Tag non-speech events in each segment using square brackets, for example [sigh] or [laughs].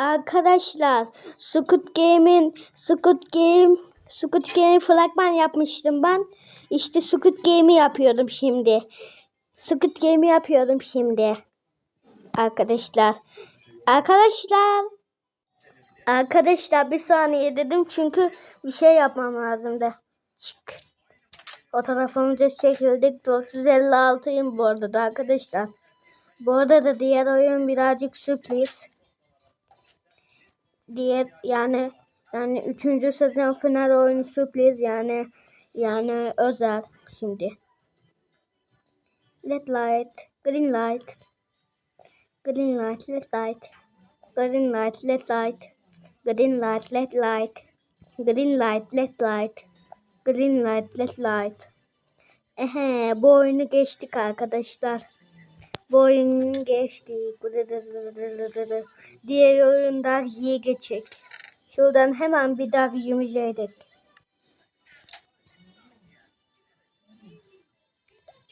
Arkadaşlar Squid Game'in Squid Game Squid Game fragman yapmıştım ben. İşte Squid Game'i yapıyorum şimdi. Squid Game'i yapıyorum şimdi. Arkadaşlar. Arkadaşlar. Arkadaşlar bir saniye dedim çünkü bir şey yapmam lazımdı. Çık. Fotoğrafımıza çekildik. 456'yım bu arada da arkadaşlar. Bu arada da diğer oyun birazcık sürpriz. Diğer yani yani 3. sezon final oyunu sürpriz yani yani özel şimdi. Red light, green light, green light, red light, green light, red light, green light, red light, green light, red light, green light, red light. Ehe, bu oyunu geçtik arkadaşlar. Bu oyunu geçtik. Diğer oyunlar iyi geçecek. Şuradan hemen bir daha yemeyecektik.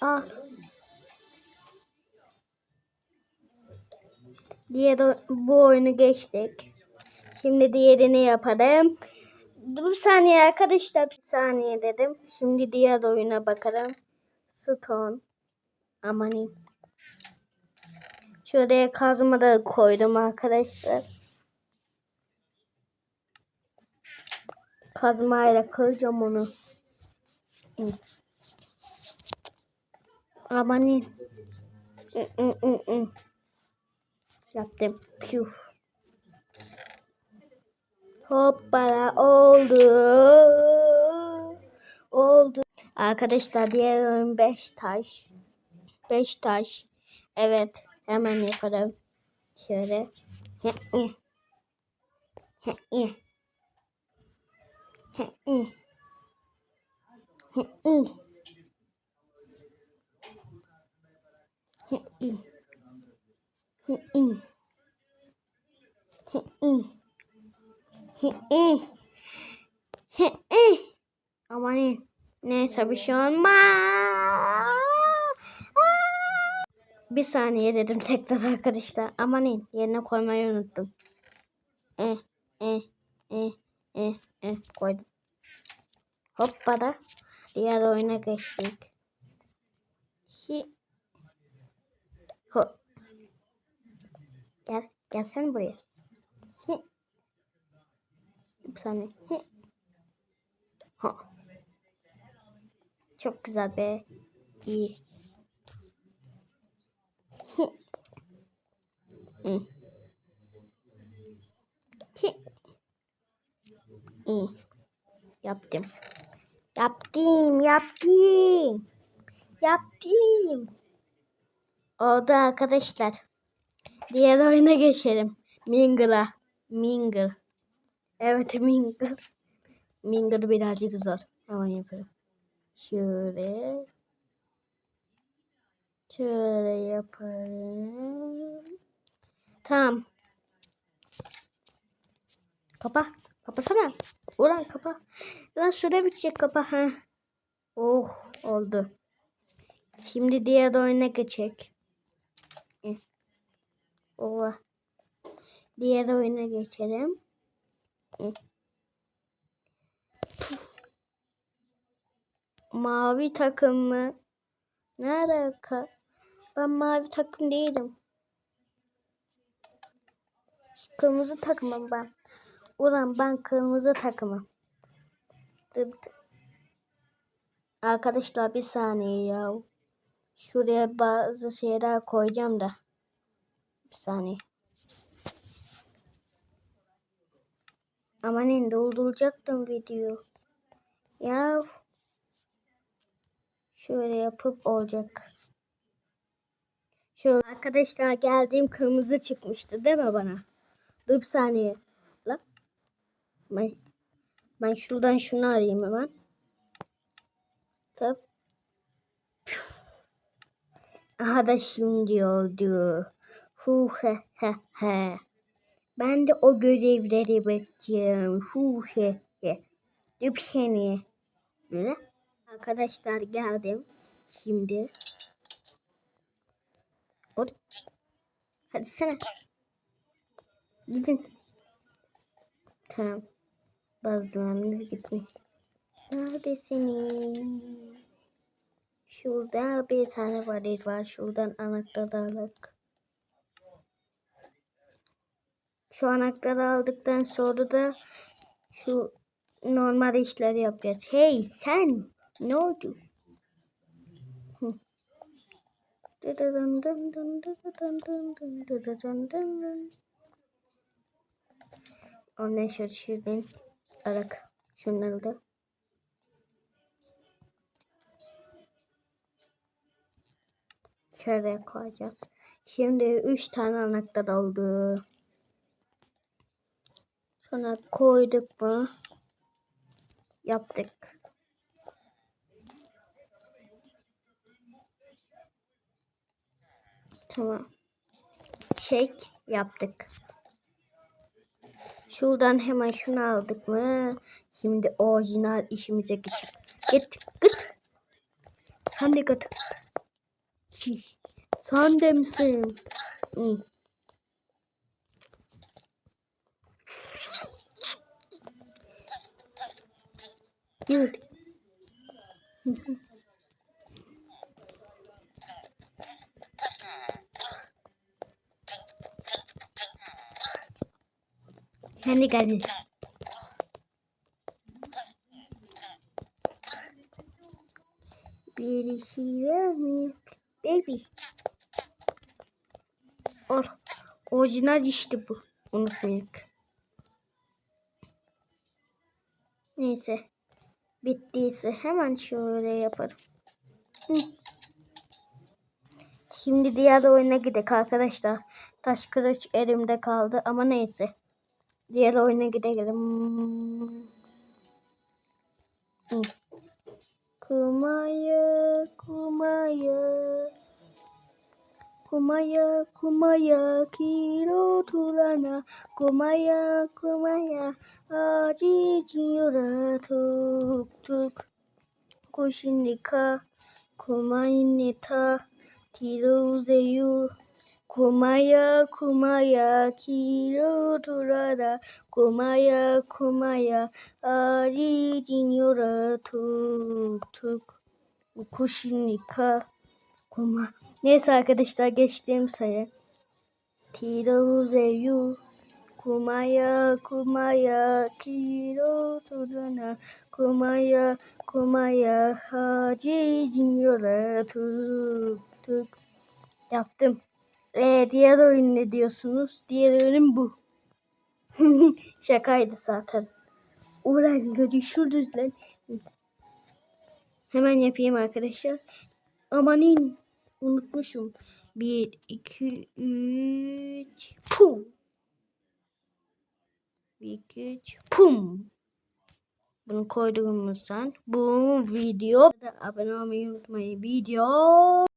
Ah. Diğer bu oyunu geçtik. Şimdi diğerini yaparım. Bir saniye arkadaşlar. Bir saniye dedim. Şimdi diğer oyuna bakalım. Stone. Amanin. Şuraya kazma da koydum arkadaşlar. Kazmayla kıracağım onu. Hı. Yaptım. Püf. Hoppala oldu. Oldu. Arkadaşlar diğer oyun 5 taş. 5 taş. Evet. Hemen yaparım. Şöyle. Hı, hı. Hı, hı. Hı, hı. Hı, hı. Hı, hı. Hı, hı. Hı, hı. Hı, hı. Hı, hı. Aman neyse bir şey olmaz. Bir saniye dedim [laughs] tekrar arkadaşlar. Amanin yerine koymayı unuttum. Eh eh eh eh eh koydum. Hoppala. Diğer oyuna geçtik. Hi. Ho. Gel. Gelsene buraya. Hi. Bir saniye. Hi. Ha. Çok güzel be. İyi. Hı. Hi. İyi. Yaptım. Yaptım, yaptım. Yaptım. Oldu arkadaşlar. Diğer oyuna geçelim. Mingle'a. Mingle. Evet Mingle. Mingle birazcık zor. Hemen yapalım. Şöyle. Şöyle yapalım. Tamam. Kapa. Kapasana. Ulan kapa. Lan süre bitecek kapa. Ha. Oh oldu. Şimdi diğer oyuna geçecek. Eh. Oha. Diğer oyuna geçelim. Eh. Mavi takım mı? Ne alaka? Ben mavi takım değilim. Kırmızı takımım ben. Ulan ben kırmızı takımım. Arkadaşlar bir saniye ya. Şuraya bazı şeyler koyacağım da. Bir saniye. Amanin dolduracaktım video. Ya. Şöyle yapıp olacak. Şöyle arkadaşlar geldiğim kırmızı çıkmıştı değil mi bana? Dur bir saniye. Lan. Ben, ben şuradan şunu arayayım hemen. Tabii. Aha da şimdi oldu. Hu he he he. Ben de o görevleri bekliyorum. Hu he he. Dur bir saniye. Ne? Arkadaşlar geldim. Şimdi. Hadi. Hadi sana. Gidin. Tamam. Bazılarımız gitmiş. Neredesiniz? Şurada bir tane varil var. Şuradan anahtar aldık. Şu anahtarı aldıktan sonra da şu normal işleri yapacağız. Hey sen! Ne oldu? Şöyle şuradan alak. Şunları da. Şöyle koyacağız. Şimdi üç tane anahtar oldu. Sonra koyduk mu? Yaptık. Tamam. Çek yaptık. Şuradan hemen şunu aldık mı? Şimdi orijinal işimize geçelim. Git git. Sen de git. Sen de misin? İyi. Yürü. Sen de geldin. Birisi var? Baby. Or orijinal işte bu. Unutmayın. Neyse. Bittiyse hemen şöyle yaparım. Şimdi diğer oyuna gidelim arkadaşlar. Taş kılıç elimde kaldı ama neyse. Diğer oyuna gidelim. Kumaya, kumaya. Kumaya, kumaya, kiro tulana. Kumaya, kumaya, aji jinyora tuk tuk. Kushinika, kumainita, tiruzeyu. Kumaya, kumaya, kiro tulana. Kumaya, kumaya, aji jinyora tuk tuk. Kushinika, kuma. Neyse arkadaşlar geçtiğim sayı. Tirozeyu. Kumaya, kumaya, kiro turana. Kumaya, kumaya, hacı dinliyorlar. Tuk tuk. Yaptım. Ee, diğer oyun ne diyorsunuz? Diğer oyun bu. [laughs] Şakaydı zaten. Ulan görüşürüz lan. Hemen yapayım arkadaşlar. Amanin. Unutmuşum. Bir, iki, üç. Pum. Bir, iki, üç. Pum. Bunu koyduğumuzdan bu video abone olmayı unutmayın. Video